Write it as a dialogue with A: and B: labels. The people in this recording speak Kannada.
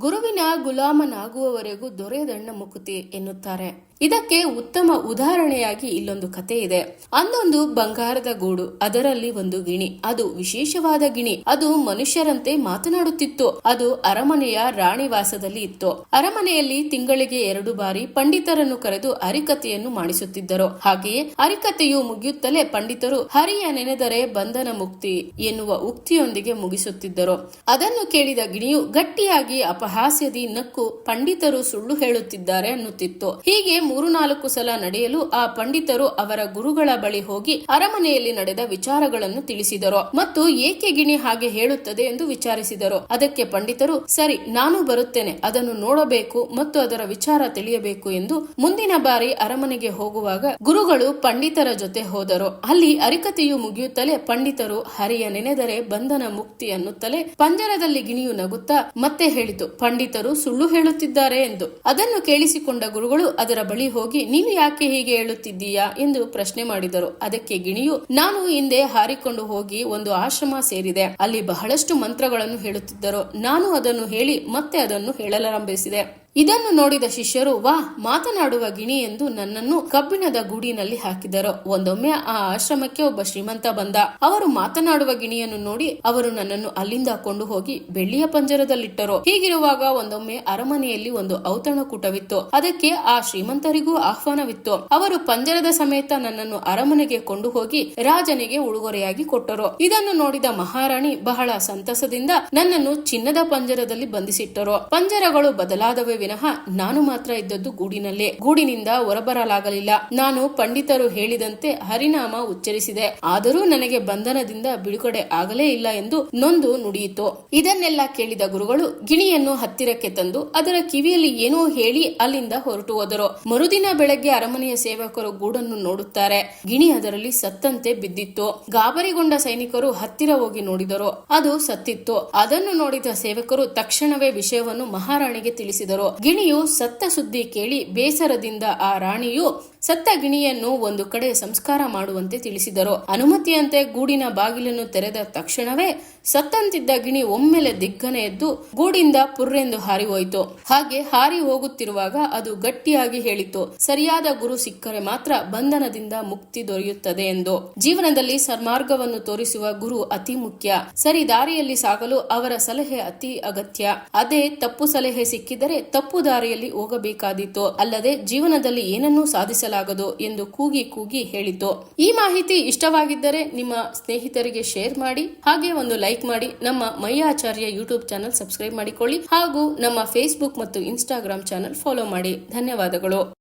A: ಗುರುವಿನ ಗುಲಾಮನಾಗುವವರೆಗೂ ದೊರೆಯದಣ್ಣ ಮುಕುತಿ ಎನ್ನುತ್ತಾರೆ. ಇದಕ್ಕೆ ಉತ್ತಮ ಉದಾಹರಣೆಯಾಗಿ ಇಲ್ಲೊಂದು ಕತೆ ಇದೆ. ಅಂದೊಂದು ಬಂಗಾರದ ಗೂಡು, ಅದರಲ್ಲಿ ಒಂದು ಗಿಣಿ. ಅದು ವಿಶೇಷವಾದ ಗಿಣಿ. ಅದು ಮನುಷ್ಯರಂತೆ ಮಾತನಾಡುತ್ತಿತ್ತು. ಅದು ಅರಮನೆಯ ರಾಣಿವಾಸದಲ್ಲಿ ಇತ್ತು. ಅರಮನೆಯಲ್ಲಿ ತಿಂಗಳಿಗೆ ಎರಡು ಬಾರಿ ಪಂಡಿತರನ್ನು ಕರೆದು ಅರಿಕತೆಯನ್ನು ಮಾಡಿಸುತ್ತಿದ್ದರು. ಹಾಗೆಯೇ ಅರಿಕತೆಯು ಮುಗಿಯುತ್ತಲೇ ಪಂಡಿತರು ಹರಿಯ ನೆನೆದರೆ ಬಂಧನ ಮುಕ್ತಿ ಎನ್ನುವ ಉಕ್ತಿಯೊಂದಿಗೆ ಮುಗಿಸುತ್ತಿದ್ದರು. ಅದನ್ನು ಕೇಳಿದ ಗಿಣಿಯು ಗಟ್ಟಿಯಾಗಿ ಅಪಹಾಸ್ಯದಿ ನಕ್ಕು ಪಂಡಿತರು ಸುಳ್ಳು ಹೇಳುತ್ತಿದ್ದಾರೆ ಅನ್ನುತ್ತಿತ್ತು. ಹೀಗೆ ಮೂರು ನಾಲ್ಕು ಸಲ ನಡೆಯಲು ಆ ಪಂಡಿತರು ಅವರ ಗುರುಗಳ ಬಳಿ ಹೋಗಿ ಅರಮನೆಯಲ್ಲಿ ನಡೆದ ವಿಚಾರಗಳನ್ನು ತಿಳಿಸಿದರು ಮತ್ತು ಏಕೆ ಗಿಣಿ ಹಾಗೆ ಹೇಳುತ್ತದೆ ಎಂದು ವಿಚಾರಿಸಿದರು. ಅದಕ್ಕೆ ಪಂಡಿತರು, ಸರಿ, ನಾನು ಬರುತ್ತೇನೆ, ಅದನ್ನು ನೋಡಬೇಕು ಮತ್ತು ಅದರ ವಿಚಾರ ತಿಳಿಯಬೇಕು ಎಂದು ಮುಂದಿನ ಬಾರಿ ಅರಮನೆಗೆ ಹೋಗುವಾಗ ಗುರುಗಳು ಪಂಡಿತರ ಜೊತೆ ಹೋದರು. ಅಲ್ಲಿ ಅರಿಕತೆಯು ಮುಗಿಯುತ್ತಲೇ ಪಂಡಿತರು ಹರಿಯ ನೆನೆದರೆ ಬಂಧನ ಮುಕ್ತಿ ಅನ್ನುತ್ತಲೇ ಪಂಜರದಲ್ಲಿ ಗಿಣಿಯು ನಗುತ್ತಾ ಮತ್ತೆ ಹೇಳಿತು, ಪಂಡಿತರು ಸುಳ್ಳು ಹೇಳುತ್ತಿದ್ದಾರೆ ಎಂದು. ಅದನ್ನು ಕೇಳಿಸಿಕೊಂಡ ಗುರುಗಳು ಅದರ ಬಳಿ ಹೋಗಿ ನೀನು ಯಾಕೆ ಹೀಗೆ ಹೇಳುತ್ತಿದ್ದೀಯಾ ಎಂದು ಪ್ರಶ್ನೆ ಮಾಡಿದರು. ಅದಕ್ಕೆ ಗಿಣಿಯು, ನಾನು ಹಿಂದೆ ಹಾರಿಕೊಂಡು ಹೋಗಿ ಒಂದು ಆಶ್ರಮ ಸೇರಿದೆ. ಅಲ್ಲಿ ಬಹಳಷ್ಟು ಮಂತ್ರಗಳನ್ನು ಹೇಳುತ್ತಿದ್ದರು. ನಾನು ಅದನ್ನು ಹೇಳಿ ಮತ್ತೆ ಅದನ್ನು ಹೇಳಲಾರಂಭಿಸಿದೆ. ಇದನ್ನು ನೋಡಿದ ಶಿಷ್ಯರು ವಾ ಮಾತನಾಡುವ ಗಿಣಿ ಎಂದು ನನ್ನನ್ನು ಕಬ್ಬಿಣದ ಗೂಡಿನಲ್ಲಿ ಹಾಕಿದರು. ಒಂದೊಮ್ಮೆ ಆ ಆಶ್ರಮಕ್ಕೆ ಒಬ್ಬ ಶ್ರೀಮಂತ ಬಂದ. ಅವರು ಮಾತನಾಡುವ ಗಿಣಿಯನ್ನು ನೋಡಿ ಅವರು ನನ್ನನ್ನು ಅಲ್ಲಿಂದ ಕೊಂಡು ಹೋಗಿ ಬೆಳ್ಳಿಯ ಪಂಜರದಲ್ಲಿಟ್ಟರು. ಹೀಗಿರುವಾಗ ಒಂದೊಮ್ಮೆ ಅರಮನೆಯಲ್ಲಿ ಒಂದು ಔತಣಕೂಟವಿತ್ತು. ಅದಕ್ಕೆ ಆ ಶ್ರೀಮಂತರಿಗೂ ಆಹ್ವಾನವಿತ್ತು. ಅವರು ಪಂಜರದ ಸಮೇತ ನನ್ನನ್ನು ಅರಮನೆಗೆ ಕೊಂಡು ಹೋಗಿ ರಾಜನಿಗೆ ಉಡುಗೊರೆಯಾಗಿ ಕೊಟ್ಟರು. ಇದನ್ನು ನೋಡಿದ ಮಹಾರಾಣಿ ಬಹಳ ಸಂತಸದಿಂದ ನನ್ನನ್ನು ಚಿನ್ನದ ಪಂಜರದಲ್ಲಿ ಬಂಧಿಸಿಟ್ಟರು. ಪಂಜರಗಳು ಬದಲಾದವೇ ವಿನಃ ನಾನು ಮಾತ್ರ ಇದ್ದದ್ದು ಗೂಡಿನಲ್ಲೇ. ಗೂಡಿನಿಂದ ಹೊರಬರಲಾಗಲಿಲ್ಲ. ನಾನು ಪಂಡಿತರು ಹೇಳಿದಂತೆ ಹರಿನಾಮ ಉಚ್ಚರಿಸಿದೆ. ಆದರೂ ನನಗೆ ಬಂಧನದಿಂದ ಬಿಡುಗಡೆ ಆಗಲೇ ಇಲ್ಲ ಎಂದು ನೊಂದು ನುಡಿಯಿತು. ಇದನ್ನೆಲ್ಲ ಕೇಳಿದ ಗುರುಗಳು ಗಿಣಿಯನ್ನು ಹತ್ತಿರಕ್ಕೆ ತಂದು ಅದರ ಕಿವಿಯಲ್ಲಿ ಏನೋ ಹೇಳಿ ಅಲ್ಲಿಂದ ಹೊರಟು ಹೋದರು. ಮರುದಿನ ಬೆಳಗ್ಗೆ ಅರಮನೆಯ ಸೇವಕರು ಗೂಡನ್ನು ನೋಡುತ್ತಾರೆ. ಗಿಣಿ ಅದರಲ್ಲಿ ಸತ್ತಂತೆ ಬಿದ್ದಿತ್ತು. ಗಾಬರಿಗೊಂಡ ಸೈನಿಕರು ಹತ್ತಿರ ಹೋಗಿ ನೋಡಿದರು. ಅದು ಸತ್ತಿತ್ತು. ಅದನ್ನು ನೋಡಿದ ಸೇವಕರು ತಕ್ಷಣವೇ ವಿಷಯವನ್ನು ಮಹಾರಾಣಿಗೆ ತಿಳಿಸಿದರು. ಗಿಣಿಯು ಸತ್ತ ಸುದ್ದಿ ಕೇಳಿ ಬೇಸರದಿಂದ ಆ ರಾಣಿಯು ಸತ್ತ ಗಿಣಿಯನ್ನು ಒಂದು ಕಡೆ ಸಂಸ್ಕಾರ ಮಾಡುವಂತೆ ತಿಳಿಸಿದರು. ಅನುಮತಿಯಂತೆ ಗೂಡಿನ ಬಾಗಿಲನ್ನು ತೆರೆದ ತಕ್ಷಣವೇ ಸತ್ತಂತಿದ್ದ ಗಿಣಿ ಒಮ್ಮೆಲೆ ದಿಗ್ಗನೆ ಎದ್ದು ಗೂಡಿಂದ ಪುರ್ರೆಂದು ಹಾರಿ ಹೋಯಿತು. ಹಾಗೆ ಹಾರಿ ಹೋಗುತ್ತಿರುವಾಗ ಅದು ಗಟ್ಟಿಯಾಗಿ ಹೇಳಿತು, ಸರಿಯಾದ ಗುರು ಸಿಕ್ಕರೆ ಮಾತ್ರ ಬಂಧನದಿಂದ ಮುಕ್ತಿ ದೊರೆಯುತ್ತದೆ ಎಂದು. ಜೀವನದಲ್ಲಿ ಸನ್ಮಾರ್ಗವನ್ನು ತೋರಿಸುವ ಗುರು ಅತಿ ಮುಖ್ಯ. ಸರಿ ದಾರಿಯಲ್ಲಿ ಸಾಗಲು ಅವರ ಸಲಹೆ ಅತಿ ಅಗತ್ಯ. ಅದೇ ತಪ್ಪು ಸಲಹೆ ಸಿಕ್ಕಿದರೆ ತಪ್ಪು ದಾರಿಯಲ್ಲಿ ಹೋಗಬೇಕಾದೀತೋ ಅಲ್ಲದೆ ಜೀವನದಲ್ಲಿ ಏನನ್ನೂ ಸಾಧಿಸಲಾಗದು ಎಂದು ಕೂಗಿ ಕೂಗಿ ಹೇಳಿತು. ಈ ಮಾಹಿತಿ ಇಷ್ಟವಾಗಿದ್ದರೆ ನಿಮ್ಮ ಸ್ನೇಹಿತರಿಗೆ ಶೇರ್ ಮಾಡಿ, ಹಾಗೆ ಒಂದು ಲೈಕ್ ಮಾಡಿ, ನಮ್ಮ ಮಯ್ಯಾಚಾರ್ಯ ಯೂಟ್ಯೂಬ್ ಚಾನಲ್ ಸಬ್ಸ್ಕ್ರೈಬ್ ಮಾಡಿಕೊಳ್ಳಿ ಹಾಗೂ ನಮ್ಮ ಫೇಸ್ಬುಕ್ ಮತ್ತು ಇನ್ಸ್ಟಾಗ್ರಾಮ್ ಚಾನಲ್ ಫಾಲೋ ಮಾಡಿ. ಧನ್ಯವಾದಗಳು.